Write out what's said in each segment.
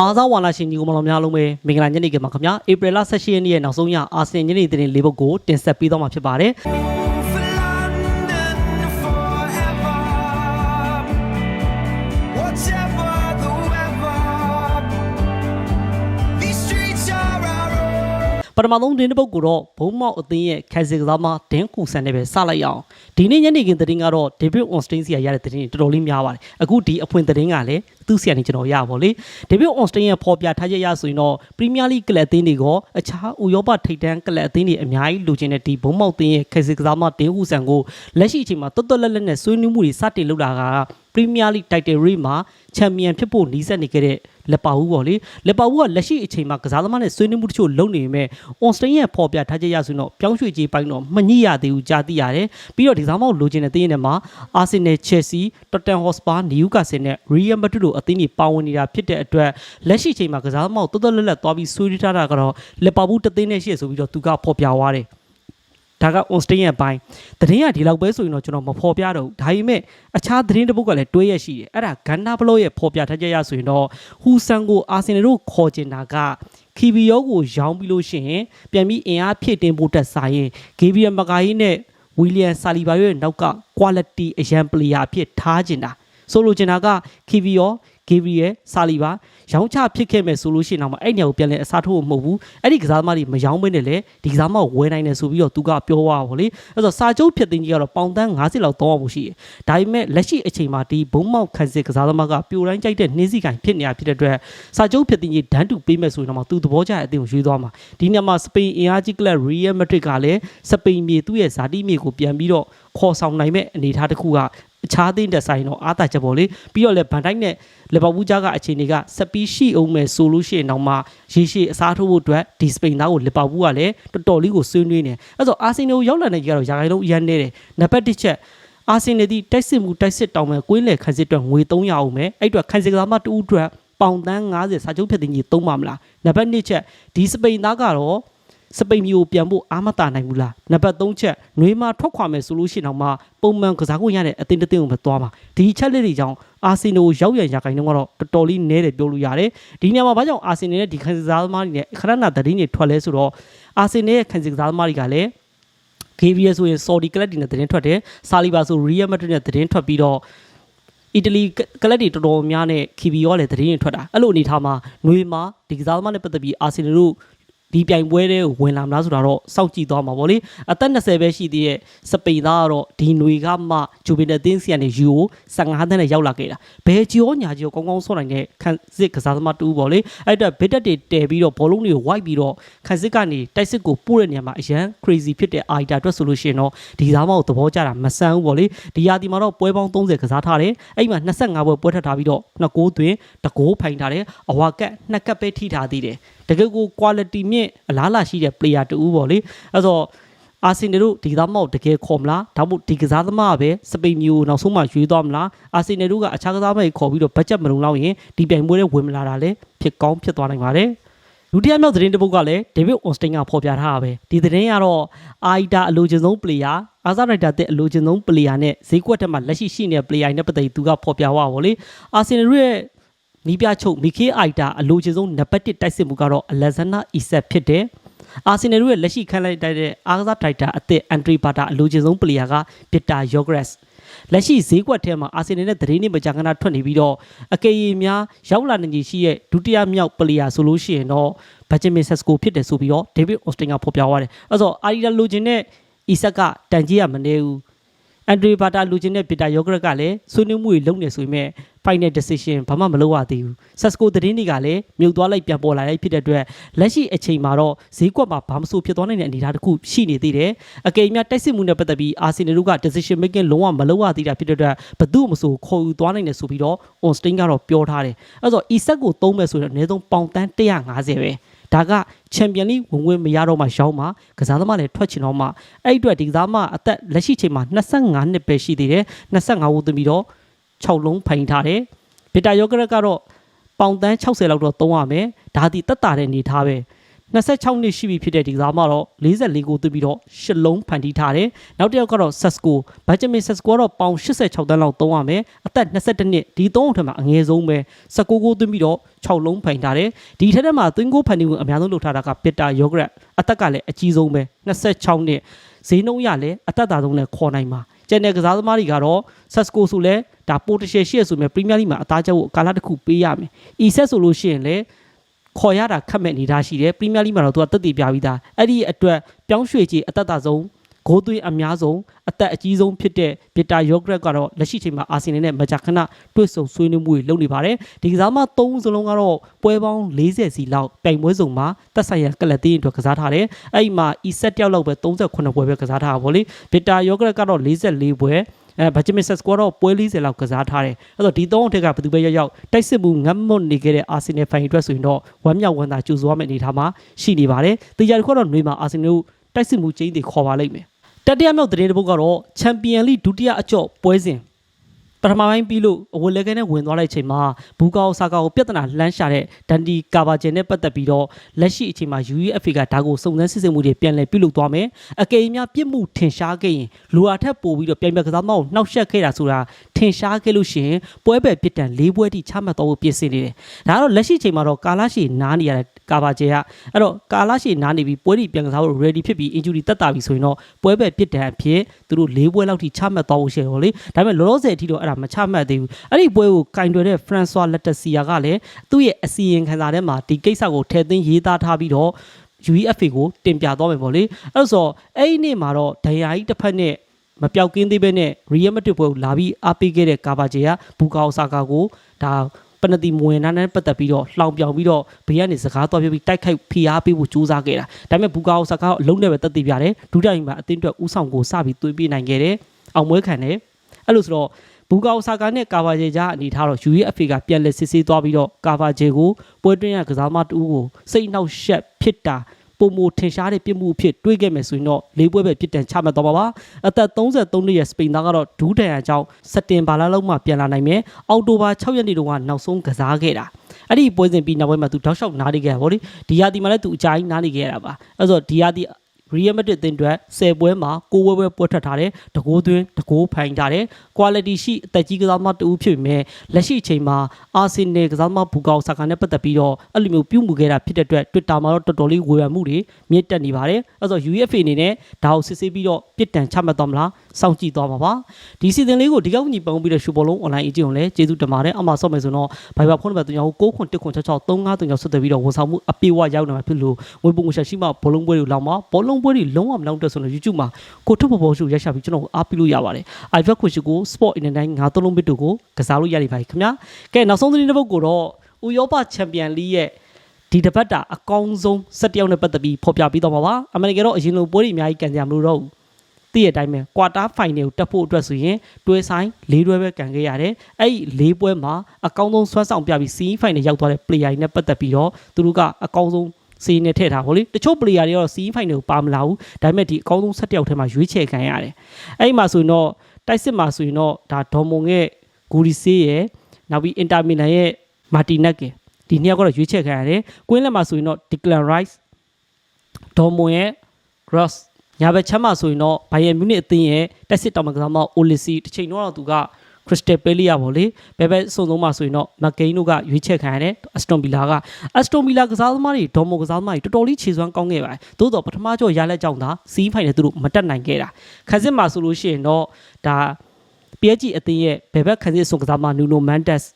အားစားဝါလာရှင်ညီကိုမတော်များလုံးပဲမင်္ဂလာညနေခင်းပါခင်ဗျာဧပြီလ18ရက်နေ့ရဲ့နောက်ဆုံးရအာဆင်ညနေသတင်းလေးပုဒ်ကိုတင်ဆက်ပေးသွားမှာဖြစ်ပါတယ် For London forever. Whatever the weather, these streets are our own. ပထမဆုံးသတင်းတစ်ပုဒ်ကိုတော့ဘုံမောက်အသင်းရဲ့ခိုင်စစ်ကစားမဒင်းကူဆန်နဲ့ပဲစလိုက်ရအောင်ဒီနေ့ညနေခင်းသတင်းကတော့ဒေးဗစ်အွန်စတင်းစီကရတဲ့သတင်းတွေတော်တော်လေးများပါတယ်အခုဒီအဖွင့်သတင်းကလည်း သူ့ဆီကနေကျွန်တော်ရပါဗောလေဒေးဗစ်အွန်စတင်းရဲ့ဖော်ပြထားချက်ရဆိုရင်တော့ပရီးမီးယားလိကလပ်အသင်းတွေကအခြားဥရောပထိပ်တန်းကလပ်အသင်းတွေအများကြီးလိုချင်တဲ့ဒီဘုံမောက်အသင်းရဲ့ခိုင်စစ်ကစားမဒင်းကူဆန်ကိုလက်ရှိအချိန်မှာတွတ်တွတ်လက်လက်နဲ့ဆွေးနွေးမှုတွေစတင်လုပ်လာတာကပရီးမီးယားလိတိုက်တယ်ရီမှာချန်ပီယံဖြစ်ဖို့နီးစပ်နေခဲ့တဲ့လက်ပါဘူးပေါ့လေလက်ပါဘူးကလက်ရှိအချိန်မှာကစားသမားနဲ့ဆွေးနွေးမှုတချို့လုပ်နေပေမဲ့အွန်စတိန်ရဲ့ဖော်ပြထားချက်ရဆိုရင်တော့ပြောင်းရွှေ့ကြီးပိုင်းတော့မညှိရသေးဘူးကြားသိရတယ်ပြီးတော့ဒီကစားမောက်လိုချင်တဲ့တင်းရဲ့မှာအာဆင်နယ်ချယ်ဆီတော်တန်ဟော့စပါနယူကာဆယ်နဲ့ရီယယ်မက်ဒရစ်တို့အသင်းတွေပါဝင်နေတာဖြစ်တဲ့အတွက်လက်ရှိအချိန်မှာကစားသမားကိုတော်တော်လက်လက်သွားပြီးဆွေးနွေးထားတာကတော့လက်ပါဘူးတသိန်းနဲ့ရှိရဆိုပြီးတော့သူကဖော်ပြသွားတယ်ဒါက on stage ရဲ့အပိုင်းသတင်းကဒီလောက်ပဲဆိုရင်တော့ကျွန်တော်မဖော်ပြတော့ဘူးဒါပေမဲ့အခြားသတင်းတစ်ပုဒ်ကလည်းတွဲရရှိတယ်အဲ့ဒါဂန်နာဘလော့ရဲ့ဖော်ပြထားချက်ရဆိုရင်တော့ဟူဆန်ကိုအာဆင်နယ်တို့ခေါ်ကျင်တာကခီဗီယောကိုရောင်းပြီးလို့ရှိရင်ပြန်ပြီးအင်အားဖြည့်တင်ဖို့တက်ဆိုင်ရင်ဂေဗီယယ်မကာယီနဲ့ဝီလီယံဆာလီဘာရဲ့နောက်က quality အရန် player အဖြစ်ထားကျင်တာ ဆိုလိုချင်တာကခီဗီယောဂေဗရီယယ်ဆာလီဘာရောင်းချဖြစ်ခဲ့မယ်ဆိုလို့ရှိရင်တော့အဲ့ညကိုပြန်လဲအစားထိုးဖို့မဟုတ်ဘူးအဲ့ဒီကစားသမားတွေမရောင်းမင်းနဲ့လေဒီကစားသမားကိုဝယ်နိုင်တယ်ဆိုပြီးတော့သူကပြောသွားပါဗောလေအဲ့တော့စာချုပ်ဖြစ်တင်ကြီးကတော့ပေါင်တန်း90လောက်တောင်းဖို့ရှိတယ်ဒါပေမဲ့လက်ရှိအချိန်မှာဒီဘုံမောက်ခန်းစစ်ကစားသမားကပြိုတိုင်းကြိုက်တဲ့နှင်းစီကင်ဖြစ်နေတာဖြစ်တဲ့အတွက်စာချုပ်ဖြစ်တင်ကြီးဒန်းတူပေးမယ်ဆိုရင်တော့သူသဘောကျတဲ့အသင်းကိုရွေးသွားမှာဒီနေ့မှာစပိန်အင်အားကြီးကလပ်ရီယယ်မက်ဒရစ်ကလည်းစပိန်မြေသူ့ရဲ့ဇာတိမြေကိုပြန်ပြီးတော့ခေါ်ဆောင်နိုင်မဲ့အနေအထားတစ်ခုက အခြားသင်းတက်ဆိုင်တော့အားတာချက်ပေါ့လေပြီးတော့လည်းဗန်တိုင်းနဲ့လီဗာပူးကြားကအခြေအနေကစပီးရှိအောင်မယ်ဆိုလို့ရှိရင်တော့မှရေရှည်အစားထိုးဖို့အတွက်ဒီစပိန်သားကိုလီဗာပူးကလည်းတော်တော်လေးကိုဆွေးနွေးနေအဲဆိုအာဆင်နယ်ကိုရောက်လာတဲ့ကြီးကတော့ရာဂိုင်လုံးအရန်နေတယ်နံပါတ်1ချက်အာဆင်နယ်ဒီတိုက်စစ်မှုတိုက်စစ်တောင်းမဲ့ကွင်းလေခန်းစစ်အတွက်ငွေ300အောင်မယ်အဲ့အတွက်ခန်းစစ်ကစားမတူအတွက်ပေါင်တန်း90စာချုပ်ဖြစ်တဲ့ကြီးသုံးပါမလားနံပါတ်2ချက်ဒီစပိန်သားကတော့ စပိန်မျိုးပြန်ဖို့အာမတာနိုင်ဘူးလားနံပါတ်3ချက်နှွေးမထွက်ခွာမယ်ဆိုလို့ရှိရင်တော့မှပုံမှန်ကစားခွင့်ရတဲ့အတင်းတစ်တင်းကိုပဲသွားမှာဒီချက်လေးတွေကြောင့်အာဆင်နယ်ကိုရောက်ရန်ရာခိုင်နှုန်းကတော့တော်တော်လေးနည်းတယ်ပြောလို့ရတယ်ဒီနေရာမှာဘာကြောင့်အာဆင်နယ်နဲ့ဒီခံစားသမားတွေနဲ့ခရနာသတင်းတွေထွက်လဲဆိုတော့အာဆင်နယ်ရဲ့ခံစားသမားတွေကလည်း KVS ဆိုရင် Saudi Club တွေနဲ့သတင်းထွက်တယ်ဆာလီဘာဆို Real Madrid နဲ့သတင်းထွက်ပြီးတော့အီတလီကလပ်တွေတော်တော်များနဲ့ KB ရောလည်းသတင်းတွေထွက်တာအဲ့လိုအနေထားမှာຫນွေမှာဒီကစားသမားနဲ့ပတ်သက်ပြီးအာဆင်နယ်တို့ ဒီပြိုင်ပွဲတဲ့ဝင်လာမလားဆိုတာတော့စောင့်ကြည့်သွားမှာပေါ့လေအသက်20ပဲရှိသေးတဲ့စပိန်သားကတော့ဒီຫນွေကမှဂျူဗင်နယ်တင်းစီကနေယူကို15သန်းနဲ့ရောက်လာခဲ့တာဘယ်ဂျီယောညာဂျီယောကောင်းကောင်းဆော့နိုင်တဲ့ခန်းစစ်ကစားသမားတူပေါ့လေအဲ့အတွက်ဘစ်တက်တွေတဲပြီးတော့ဘောလုံးတွေကိုဝိုက်ပြီးတော့ခန်းစစ်ကနေတိုက်စစ်ကိုပို့တဲ့နေရာမှာအရန် crazy ဖြစ်တဲ့ idea အတွက်ဆိုလို့ရှိရင်တော့ဒီကစားသမားကိုသဘောကျတာမဆန်းဘူးပေါ့လေဒီရာဒီမှာတော့ပွဲပေါင်း30ကစားထားတယ်အဲ့မှာ25ပွဲပွဲထပ်ထားပြီးတော့နှစ်ဂိုးသွင်းတစ်ဂိုးဖိုင်ထားတယ်အဝါကက်နှစ်ကပ်ပဲထိထားသေးတယ် တကယ်ကို quality မြင့်အလားလာရှိတဲ့ player တူပေါ့လေအဲ့တော့အာဆင်နယ်တို့ဒီကစားသမားကိုတကယ်ခေါ်မလားဒါမှမဟုတ်ဒီကစားသမားကပဲစပိန်မျိုးနောက်ဆုံးမှရွေးသွားမလားအာဆင်နယ်တို့ကအခြားကစားသမားတွေခေါ်ပြီးတော့ဘတ်ဂျက်မလုံလောက်ရင်ဒီပြိုင်ပွဲတွေဝင်မလာတာလည်းဖြစ်ကောင်းဖြစ်သွားနိုင်ပါတယ်ဒုတိယမြောက်သတင်းတစ်ပုဒ်ကလည်းဒေးဗစ်အွန်စတင်ကဖော်ပြထားတာပဲဒီသတင်းကတော့အာအီတာအလိုချင်ဆုံး player အာဇာရိုက်တာတဲ့အလိုချင်ဆုံး player နဲ့ဈေးကွက်ထက်မှာလက်ရှိရှိနေတဲ့ player နဲ့ပတ်သက်ပြီးသူကဖော်ပြသွားပါဗောလေအာဆင်နယ်ရဲ့ နီးပြချုပ်မီခေအိုက်တာအလိုချင်ဆုံးနံပါတ်1တိုက်စစ်မှုကတော့အလက်ဇန်နာအီဆက်ဖြစ်တယ်အာဆင်နယ်ရဲ့လက်ရှိခန့်လိုက်တဲ့အာဇာတိုက်တာအသစ်အန်ဒရီဘာတာအလိုချင်ဆုံး player ကပစ်တာယောဂရက်စ်လက်ရှိဈေးကွက်ထဲမှာအာဆင်နယ်နဲ့သတင်းတွေမကြာခဏထွက်နေပြီးတော့အကေရီများရောက်လာနေကြီးရှိရဲ့ဒုတိယမြောက် player ဆိုလို့ရှိရင်တော့ဘတ်ဂျမင်ဆက်စကိုဖြစ်တယ်ဆိုပြီးတော့ဒေးဗစ်အော်စတင်ကဖော်ပြသွားတယ်အဲဆိုအာရီလာလိုချင်တဲ့အီဆက်ကတန်ကြီးရမနေဘူးအန်ဒရီဘာတာလူချင်းနဲ့ပီတာယောဂရက်ကလည်းဆွေးနွေးမှုတွေလုပ်နေဆိုပေမဲ့ final decision ဘာမှမလုပ်ရသေးဘူးဆက်စကိုသတင်းတွေကလည်းမြုပ်သွားလိုက်ပြန်ပေါ်လာလိုက်ဖြစ်တဲ့အတွက်လက်ရှိအချိန်မှာတော့ဈေးကွက်မှာဘာမှမဆိုဖြစ်သွားနိုင်တဲ့အနေအထားတစ်ခုရှိနေသေးတယ်အကယ်၍တိုက်စစ်မှုနဲ့ပတ်သက်ပြီးအာဆင်နယ်တို့က decision making လုံးဝမလုပ်ရသေးတာဖြစ်တဲ့အတွက်ဘသူ့မဆိုခေါ်ယူသွားနိုင်တယ်ဆိုပြီးတော့ on stain ကတော့ပြောထားတယ်အဲဆို e-set ကိုသုံးမယ်ဆိုတော့အနည်းဆုံးပေါင်တန်း150ပဲဒါကချန်ပီယံလိဝင်ဝင်မရတော့မှရောင်းမှကစားသမားလည်းထွက်ချင်တော့မှအဲ့အတွက်ဒီကစားမအသက်လက်ရှိချိန်မှာ25နှစ်ပဲရှိသေးတယ်25ဦးသမီးတော့ 6လုံးဖိုင်ထားတယ်ဗီတာယောဂရက်ကတော့ပေါင်တန်း60လောက်တော့သုံးရမယ်ဒါဒီတက်တာတဲ့အနေထားပဲ26နှစ်ရှိပြီဖြစ်တဲ့ဒီကစားမတော့44ကိုသွင်းပြီးတော့ရှစ်လုံးဖန်တီးထားတယ်။နောက်တစ်ယောက်ကတော့ Sesco ဘတ်ဂျမင် Sesco ကတော့ပေါင်86တန်းလောက်သုံးရမယ်။အသက်22နှစ်ဒီသုံးအောင်ထက်မှာအငယ်ဆုံးပဲ19ကိုသွင်းပြီးတော့6လုံးဖန်ထားတယ်။ဒီထက်ထဲမှာသွင်းကိုဖန်တီးကိုအများဆုံးလုပ်ထားတာက Peter Yogurt အသက်ကလည်းအကြီးဆုံးပဲ26နှစ်ဈေးနှုန်းရလည်းအသက်သာဆုံးနဲ့ခေါ်နိုင်မှာ။ကျန်တဲ့ကစားသမားတွေကတော့ Sesco ဆိုလဲ ဒါပိုတရှယ်ရှိရဆိုမြဲ Premier League မှာအသားကျဖို့ကာလတစ်ခုပေးရမယ်။ E-set ဆိုလို့ရှိရင်လည်းခေါ်ရတာခက်မဲ့နေတာရှိတယ်ပရီးမီယာလိမှာတော့သူကတက်တည်ပြပြီးသားအဲ့ဒီအတွက်ပြောင်းရွှေ့ကြီးအသက်တာဆုံးဂိုးသွင်းအများဆုံးအသက်အကြီးဆုံးဖြစ်တဲ့ဗစ်တာယောဂရက်ကတော့လက်ရှိချိန်မှာအာဆင်နယ်နဲ့မကြာခဏတွေ့ဆုံဆွေးနွေးမှုတွေလုပ်နေပါတယ်ဒီကစားမ၃စလုံးကတော့ပွဲပေါင်း40စီလောက်ပြိုင်ပွဲစုံမှာတက်ဆိုင်ရာကလပ်သေးအတွက်ကစားထားတယ်အဲ့ဒီမှာ E7 တယောက်လောက်ပဲ38ပွဲပဲကစားထားတာဗောလေဗစ်တာယောဂရက်ကတော့44ပွဲ အဲဘတ်ဂျမစ်ဆက်စကွာတော့ပွဲ40လောက်ကစားထားတယ်အဲ့တော့ဒီသုံးအထက်ကဘယ်သူပဲရောက်ရောက်တိုက်စစ်မှုငတ်မွတ်နေခဲ့တဲ့အာဆင်နယ်ဖိုင်အတွက်ဆိုရင်တော့ဝမ်းမြောက်ဝမ်းသာကြိုးစားမယ့်အနေအထားမှာရှိနေပါတယ်တရားတစ်ခုတော့ຫນွေမှာအာဆင်နယ်ကိုတိုက်စစ်မှုချင်းတွေခေါ်ပါလိမ့်မယ်တတိယမြောက်သတင်းတစ်ပုဒ်ကတော့ချန်ပီယံလိဒုတိယအကျော့ပွဲစဉ် ပထမပိုင်းပြီးလို့အဝယ်လဲခဲနဲ့ဝင်သွားတဲ့အချိန်မှာဘူကာအိုဆာကာကိုပြဿနာလှမ်းရှာတဲ့ဒန်ဒီကာဘာဂျင်နဲ့ပတ်သက်ပြီးတော့လက်ရှိအချိန်မှာ UEFA ကဒါကိုစုံစမ်းစစ်ဆေးမှုတွေပြန်လည်ပြုလုပ်သွားမယ်အကယ်၍များပြစ်မှုထင်ရှားခဲ့ရင်လူအားထက်ပိုပြီးတော့ပြိုင်ပွဲကစားမအောင်နှောက်ယှက်ခဲ့တာဆိုတာထင်ရှားခဲ့လို့ရှိရင်ပွဲပဲပြစ်ဒဏ်၄ပွဲထိချမှတ်တော့ဖို့ပြင်ဆင်နေတယ်ဒါကတော့လက်ရှိအချိန်မှာတော့ကာလာရှီနားနေရတဲ့ ကာဘာဂျင်ကအဲ့တော့ကာလာရှီနားနေပြီးပွဲတွေပြန်ကစားဖို့ ready ဖြစ်ပြီး injury တက်တာပြီဆိုရင်တော့ပွဲပဲပြစ်ဒဏ်အဖြစ်သူတို့၄ပွဲလောက်ထိချမှတ်တော့ဖို့ရှိတယ်ဟောလေဒါပေမဲ့လောလောဆယ်အထိတော့အဲ့ဒါမချမှတ်သေးဘူးအဲ့ဒီပွဲကိုကင်တွယ်တဲ့ François Letessier ကလည်းသူ့ရဲ့အစီရင်ခံစာထဲမှာဒီကိစ္စကိုထည့်သွင်းရေးသားထားပြီးတော့ UEFA ကိုတင်ပြသွားမယ်ပေါ့လေအဲ့တော့ဆိုအဲ့ဒီနေ့မှာတော့ဒဏ်ရာကြီးတစ်ဖက်နဲ့မပြောက်ကင်းသေးပဲနဲ့ Real Madrid ပွဲကိုလာပြီးအားပေးခဲ့တဲ့ကာဘာဂျေကဘူကာအိုဆာကာကိုဒါ ပနတီမဝင်နာနဲ့ပတ်သက်ပြီးတော့လှောင်ပြောင်ပြီးတော့ဘေးကနေစကားသွားပြပြီးတိုက်ခိုက်ဖိအားပေးဖို့ကြိုးစားခဲ့တာဒါပေမဲ့ဘူကာအိုဆာကာကအလုံးနဲ့ပဲတက်တည်ပြတယ်ဒုတိယအိမ်မှာအသင်းအတွက်ဥဆောင်ကိုစပြီးသွင်းပေးနိုင်ခဲ့တယ်အောင်ပွဲခံတယ်အဲ့လိုဆိုတော့ဘူကာအိုဆာကာနဲ့ကာဗာဂျေကြားအနေထားတော့ UEFA ကပြန်လက်စစ်ဆေးသွားပြီးတော့ကာဗာဂျေကိုပွဲတွင်းရကစားမတူကိုစိတ်နှောက်ယှက်ဖြစ်တာ ပုံမထင်ရှားတဲ့ပြစ်မှုအဖြစ်တွေးခဲ့မယ်ဆိုရင်တော့လေးပွဲပဲပြစ်ဒဏ်ချမှတ်တော့ပါပါအသက်33နှစ်ရဲ့စပိန်သားကတော့ဒူးဒန်အကြောင်းစက်တင်ဘာလလောက်မှပြန်လာနိုင်မယ်အောက်တိုဘာ6ရက်နေ့တုန်းကနောက်ဆုံးကစားခဲ့တာအဲ့ဒီပွဲစဉ်ပြီးနောက်ပိုင်းမှာသူတောက်လျှောက်နားနေခဲ့တာဗောလေဒီယာတီမှာလည်းသူအကြိုင်းနားနေခဲ့ရတာပါအဲ့ဆိုဒီယာတီ ရီယယ်မက်ဒရစ်အသင်းအတွက်10ပွဲမှာ9ပွဲပွဲပွဲထွက်ထားတယ်တကိုးသွင်းတကိုးဖိုင်ထားတယ် quality ရှိအသက်ကြီးကစားသမားတူဖြစ်ပေမဲ့လက်ရှိအချိန်မှာအာဆင်နယ်ကစားသမားဘူကောက်ဆာကာနဲ့ပတ်သက်ပြီးတော့အဲ့လိုမျိုးပြုမှုခဲ့တာဖြစ်တဲ့အတွက် Twitter မှာတော့တော်တော်လေးဝေဖန်မှုတွေမြင့်တက်နေပါတယ်အဲ့ဆို UEFA အနေနဲ့ဒါကိုစစ်ဆေးပြီးတော့ပြစ်ဒဏ်ချမှတ်သွားမလားစောင့်ကြည့်သွားမှာပါဒီစီဇန်လေးကိုဒီကောက်ညီပုံပြီးတော့ရှူဘောလုံး online အကြည့်အောင်လဲကျေးဇူးတင်ပါတယ်အမှဆော့မယ်ဆိုတော့ Viber ဖုန်းနံပါတ်3 9 9 1 6 6 3 5 3 6ဆက်သွယ်ပြီးတော့ဝန်ဆောင်မှုအပြည့်အဝရောက်နေမှာဖြစ်လို့ငွေပုံငွေရှာရှိမှဘောလုံးပွဲတွေလောက်မှာဘောလုံးပွဲတွေလုံးဝမလောက်တဲ့ဆိုတော့ YouTube မှာကိုထုတ်ပေါ်ပေါ်ရှုရက်ရှာပြီးကျွန်တော်အားပေးလို့ရပါတယ် iPad ခွင့်ရှိကို Sport in the 9 9 3ဘစ်တို့ကိုကစားလို့ရနေပါပြီခင်ဗျာကဲနောက်ဆုံးသတင်းတစ်ပုဒ်ကိုတော့ဥရောပချန်ပီယံလိရဲ့ဒီတစ်ပတ်တာအကောင်းဆုံး17ယောက်နဲ့ပတ်သက်ပြီးဖော်ပြပြီးတော့မှာပါအမေရိကန်တော့အရင်လိုပွဲတွေအများကြီးကန်ကြမလို့တော့ဘူးတည့်ရတိုင်းပဲကွာတာဖိုင်နယ်ကိုတက်ဖို့အတွက်ဆိုရင်တွဲဆိုင်၄တွဲပဲကန်ခဲ့ရတယ်အဲ့ဒီ၄ပွဲမှာအကောင်းဆုံးဆွမ်းဆောင်ပြပြီးစီးဖိုင်နယ်ရောက်သွားတဲ့ player တွေနဲ့ပတ်သက်ပြီးတော့သူတို့ကအကောင်းဆုံး စီးနဲ့ထည့်ထားဟောလေတချို့ player တွေကတော့စီးဖိုင်နယ်ကိုပါမလာဘူးဒါပေမဲ့ဒီအကောင်းဆုံး17ယောက်ထဲမှာရွေးချယ်ခံရတယ်အဲ့ဒီမှာဆိုရင်တော့တိုက်စစ်မှာဆိုရင်တော့ဒါဒေါ်မွန်ရဲ့ဂူရီဆေးရဲ့နောက်ပြီးအင်တာမီလန်ရဲ့မာတီနက်ကင်ဒီနှစ်ယောက်ကတော့ရွေးချယ်ခံရတယ်ကွင်းလက်မှာဆိုရင်တော့ Declan Rice ဒေါ်မွန်ရဲ့ Gross ညာဘက်ချမ်းမှာဆိုရင်တော့ဘိုင်ယန်မြူနစ်အသင်းရဲ့တက်စစ်တောင်မကစားမအိုလီစီတစ်ချိန်တော့သူက ခရစ်စတယ်ပဲလီယာပေါ့လေဘယ်ဘက်အစုံဆုံးမှာဆိုရင်တော့မက်ဂိန်းတို့ကရွေးချယ်ခံရတယ်အစတွန်ဗီလာကအစတွန်ဗီလာကစားသမားတွေဒေါ်မိုကစားသမားတွေတော်တော်လေးခြေစွမ်းကောင်းခဲ့ပါတယ်သို့တော့ပထမကြောရလက်ကြောင့်သာစီးဖိုင်နဲ့သူတို့မတက်နိုင်ခဲ့တာခန်းစစ်မှာဆိုလို့ရှိရင်တော့ဒါ PSG အသင်းရဲ့ဘယ်ဘက်ခန်းစစ်အစုံကစားသမားနူနိုမန်တက်စ်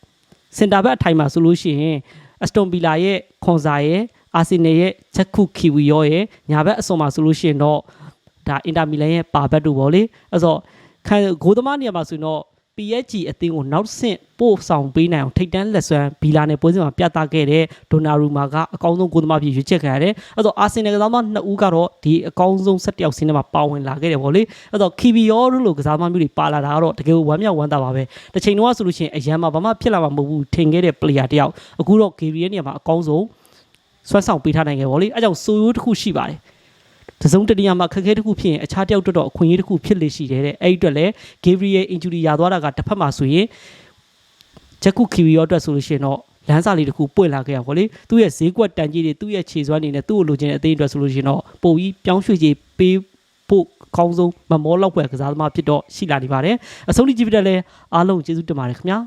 စင်တာဘက်အထိုင်မှာဆိုလို့ရှိရင်အစတွန်ဗီလာရဲ့ခွန်စာရဲ့အာဆင်နယ်ရဲ့ချက်ခုခီဝီယောရဲ့ညာဘက်အစုံမှာဆိုလို့ရှိရင်တော့ဒါအင်တာမီလန်ရဲ့ပါဘက်တို့ပေါ့လေအဲ့တော့ခံဂိုးသမားနေရာမှာဆိုရင်တော့ PSG အသင်းကိုနောက်ဆင့်ပို့ဆောင်ပေးနိုင်အောင်ထိတ်တန်းလက်စွမ်းဘီလာနဲ့ပွဲစဉ်မှာပြသခဲ့တဲ့ဒိုနာရူမာကအကောင်းဆုံးဂိုးသမားဖြစ်ရွေးချယ်ခံရတယ်။အဲ့တော့အာဆင်နယ်ကစားသမားနှစ်ဦးကတော့ဒီအကောင်းဆုံး၁၁ယောက်စင်းထဲမှာပါဝင်လာခဲ့တယ်ဗောလေ။အဲ့တော့ခီဘီယောတို့လိုကစားသမားမျိုးတွေပါလာတာကတော့တကယ်ဝမ်းမြောက်ဝမ်းသာပါပဲ။တစ်ချိန်တော့ဆိုလို့ရှိရင်အရန်မှာဘာမှဖြစ်လာမှာမဟုတ်ဘူးထင်ခဲ့တဲ့ player တယောက်အခုတော့ KB ရဲ့နေရာမှာအကောင်းဆုံးဆွမ်းဆောင်ပေးထားနိုင်ခဲ့ဗောလေ။အဲကြောင့်ဆိုရိုးတစ်ခုရှိပါတယ်။ တစုံတရာမှာခက်ခဲတစ်ခုဖြစ်ရင်အခြားတယောက်တော့အခွင့်အရေးတစ်ခုဖြစ်လေရှိတယ်တဲ့အဲ့ဒီအတွက်လည်း Gabriel injury ရသွားတာကတစ်ဖက်မှာဆိုရင်ဂျက်ကူခီဝီရောအတွက်ဆိုလို့ရှိရင်တော့လမ်းစာလေးတစ်ခုပွင့်လာခဲ့ရပါလေသူ့ရဲ့ဈေးကွက်တန်ကြီးတွေသူ့ရဲ့ခြေစွမ်းတွေနဲ့သူ့ကိုလိုချင်တဲ့အသေးအတွက်ဆိုလို့ရှိရင်တော့ပုံကြီးပြောင်းရွှေ့ကြီးပေးဖို့ကောင်းဆုံးမမောလောက်ွယ်ကစားသမားဖြစ်တော့ရှိလာနေပါတယ်အဆုံးထိကြည့်ပြတဲ့လဲအားလုံးကျေးဇူးတင်ပါတယ်ခင်ဗျာ